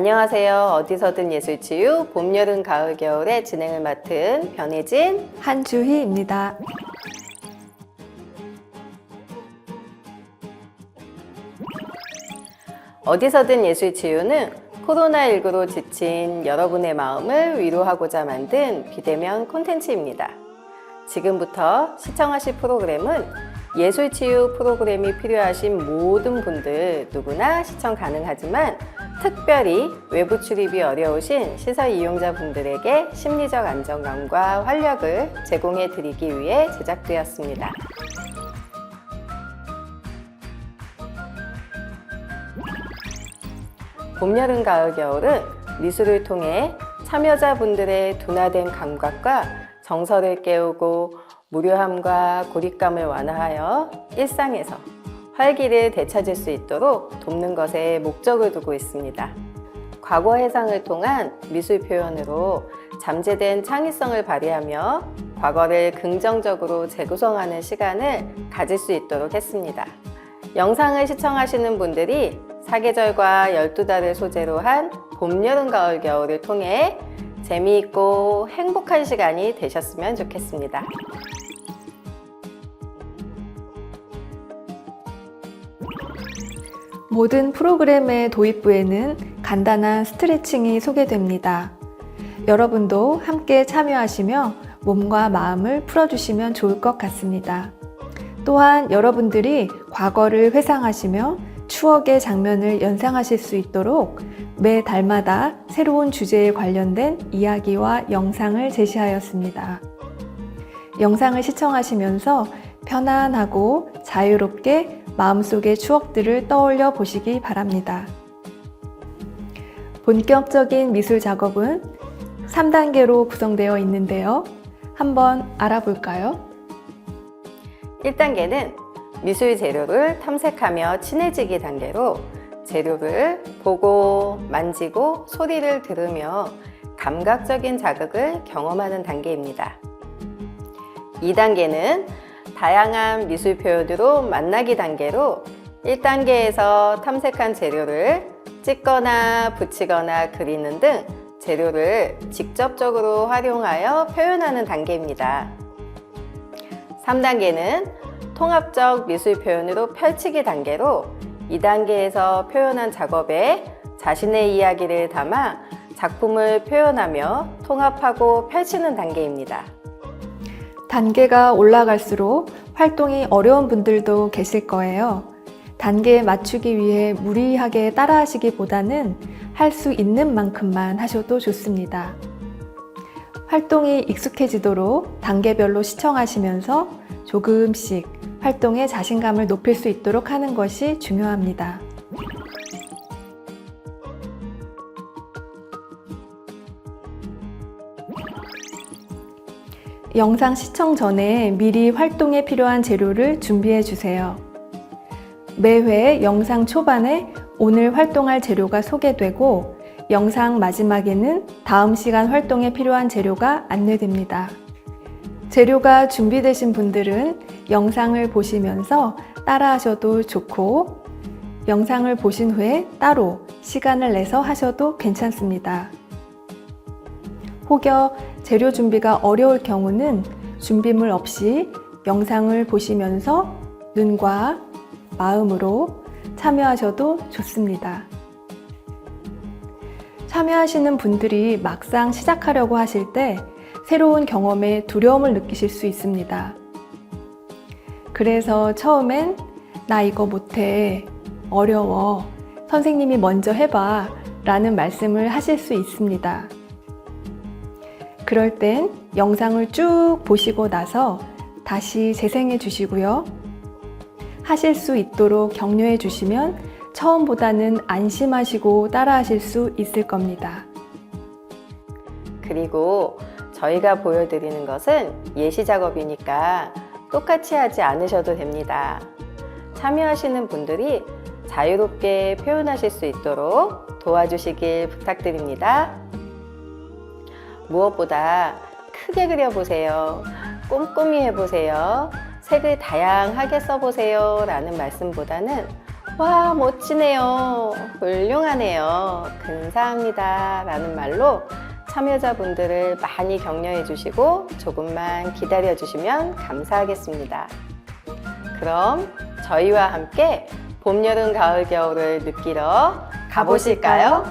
안녕하세요. 어디서든 예술치유 봄, 여름, 가을, 겨울의 진행을 맡은 변혜진. 한주희입니다. 어디서든 예술치유는 코로나19로 지친 여러분의 마음을 위로하고자 만든 비대면 콘텐츠입니다. 지금부터 시청하실 프로그램은 예술치유 프로그램이 필요하신 모든 분들 누구나 시청 가능하지만 특별히 외부 출입이 어려우신 시설 이용자분들에게 심리적 안정감과 활력을 제공해 드리기 위해 제작되었습니다. 봄, 여름, 가을, 겨울은 미술을 통해 참여자분들의 둔화된 감각과 정서를 깨우고 무료함과 고립감을 완화하여 일상에서 활기를 되찾을 수 있도록 돕는 것에 목적을 두고 있습니다. 과거 해상을 통한 미술 표현으로 잠재된 창의성을 발휘하며 과거를 긍정적으로 재구성하는 시간을 가질 수 있도록 했습니다. 영상을 시청하시는 분들이 사계절과 12달을 소재로 한 봄, 여름, 가을, 겨울을 통해 재미있고 행복한 시간이 되셨으면 좋겠습니다. 모든 프로그램의 도입부에는 간단한 스트레칭이 소개됩니다. 여러분도 함께 참여하시며 몸과 마음을 풀어주시면 좋을 것 같습니다. 또한 여러분들이 과거를 회상하시며 추억의 장면을 연상하실 수 있도록 매 달마다 새로운 주제에 관련된 이야기와 영상을 제시하였습니다. 영상을 시청하시면서 편안하고 자유롭게 마음속의 추억들을 떠올려 보시기 바랍니다. 본격적인 미술 작업은 3단계로 구성되어 있는데요. 한번 알아볼까요? 1단계는 미술 재료를 탐색하며 친해지기 단계로 재료를 보고 만지고 소리를 들으며 감각적인 자극을 경험하는 단계입니다. 2단계는 다양한 미술 표현으로 만나기 단계로 1단계에서 탐색한 재료를 찍거나 붙이거나 그리는 등 재료를 직접적으로 활용하여 표현하는 단계입니다. 3단계는 통합적 미술 표현으로 펼치기 단계로 2단계에서 표현한 작업에 자신의 이야기를 담아 작품을 표현하며 통합하고 펼치는 단계입니다. 단계가 올라갈수록 활동이 어려운 분들도 계실 거예요. 단계에 맞추기 위해 무리하게 따라하시기보다는 할 수 있는 만큼만 하셔도 좋습니다. 활동이 익숙해지도록 단계별로 시청하시면서 조금씩 활동의 자신감을 높일 수 있도록 하는 것이 중요합니다. 영상 시청 전에 미리 활동에 필요한 재료를 준비해 주세요. 매회 영상 초반에 오늘 활동할 재료가 소개되고 영상 마지막에는 다음 시간 활동에 필요한 재료가 안내됩니다. 재료가 준비되신 분들은 영상을 보시면서 따라하셔도 좋고 영상을 보신 후에 따로 시간을 내서 하셔도 괜찮습니다. 혹여 재료 준비가 어려울 경우는 준비물 없이 영상을 보시면서 눈과 마음으로 참여하셔도 좋습니다. 참여하시는 분들이 막상 시작하려고 하실 때 새로운 경험에 두려움을 느끼실 수 있습니다. 그래서 처음엔 나 이거 못해. 어려워. 선생님이 먼저 해봐. 라는 말씀을 하실 수 있습니다. 그럴 땐 영상을 쭉 보시고 나서 다시 재생해 주시고요. 하실 수 있도록 격려해 주시면 처음보다는 안심하시고 따라 하실 수 있을 겁니다. 그리고 저희가 보여드리는 것은 예시 작업이니까 똑같이 하지 않으셔도 됩니다. 참여하시는 분들이 자유롭게 표현하실 수 있도록 도와주시길 부탁드립니다. 무엇보다 크게 그려보세요. 꼼꼼히 해보세요. 색을 다양하게 써보세요. 라는 말씀보다는 와, 멋지네요. 훌륭하네요. 근사합니다. 라는 말로 참여자분들을 많이 격려해 주시고 조금만 기다려 주시면 감사하겠습니다. 그럼 저희와 함께 봄, 여름, 가을, 겨울을 느끼러 가보실까요?